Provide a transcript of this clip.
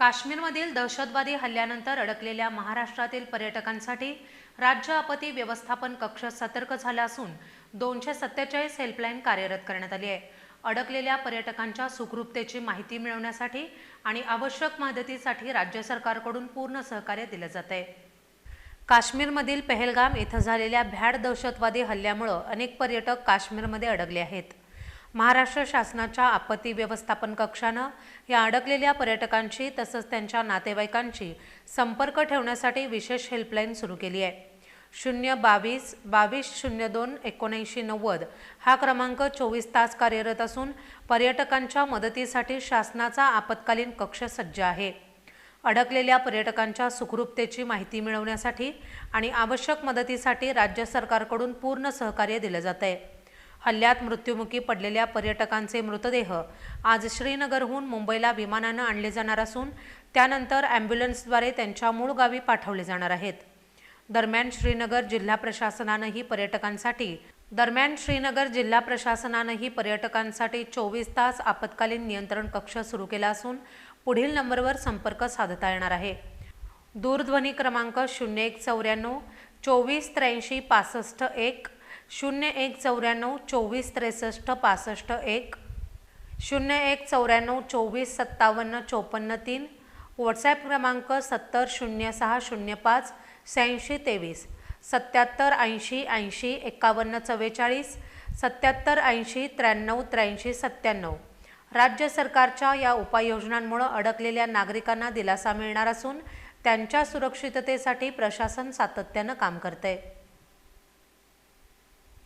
काश्मीरमधील दहशतवादी हल्ल्यानंतर अडकलेल्या महाराष्ट्रातील पर्यटकांसाठी राज्य आपत्ती व्यवस्थापन कक्ष सतर्क झाला असून दोनशे सत्तेचाळीस हेल्पलाईन कार्यरत करण्यात आली आहे. अडकलेल्या पर्यटकांच्या सुखरूपतेची माहिती मिळवण्यासाठी आणि आवश्यक मदतीसाठी राज्य सरकारकडून पूर्ण सहकार्य दिलं जात आहे. काश्मीरमधील पहलगाम इथं झालेल्या भ्याड दहशतवादी हल्ल्यामुळं अनेक पर्यटक काश्मीरमध्ये अडकले आहेत. महाराष्ट्र शासनाच्या आपत्ती व्यवस्थापन कक्षानं या अडकलेल्या पर्यटकांची तसंच त्यांच्या नातेवाईकांची संपर्क ठेवण्यासाठी विशेष हेल्पलाईन सुरू केली आहे. शून्य बावीस बावीस शून्य दोन एकोणऐंशी नव्वद हा क्रमांक चोवीस तास कार्यरत असून पर्यटकांच्या मदतीसाठी शासनाचा आपत्कालीन कक्ष सज्ज आहे. अडकलेल्या पर्यटकांच्या सुखरूपतेची माहिती मिळवण्यासाठी आणि आवश्यक मदतीसाठी राज्य सरकारकडून पूर्ण सहकार्य दिलं जात आहे हल्ल्यात मृत्युमुखी पडलेल्या पर्यटकांचे मृतदेह आज श्रीनगरहून मुंबईला विमानानं आणले जाणार असून त्यानंतर ॲम्ब्युलन्सद्वारे त्यांच्या मूळ गावी पाठवले जाणार आहेत. दरम्यान श्रीनगर जिल्हा प्रशासनानंही पर्यटकांसाठी दरम्यान श्रीनगर जिल्हा प्रशासनानंही पर्यटकांसाठी चोवीस तास आपत्कालीन नियंत्रण कक्ष सुरू केला असून पुढील नंबरवर संपर्क साधता येणार आहे. दूरध्वनी क्रमांक शून्य एक चौऱ्याण्णव चोवीस त्र्याऐंशी पासष्ट एक शून्य एक चौऱ्याण्णव चोवीस त्रेसष्ट पासष्ट एक. शून्य एक चौऱ्याण्णव चोवीस सत्तावन्न चोपन्न तीन. व्हॉट्सॲप क्रमांक सत्तर शून्य सहा शून्य पाच शहाऐंशी तेवीस. सत्याहत्तर ऐंशी ऐंशी एकावन्न चव्वेचाळीस. सत्याहत्तर ऐंशी त्र्याण्णव त्र्याऐंशी सत्त्याण्णव. राज्य सरकारच्या या उपाययोजनांमुळे अडकलेल्या नागरिकांना दिलासा मिळणार असून त्यांच्या सुरक्षिततेसाठी प्रशासन सातत्यानं काम करते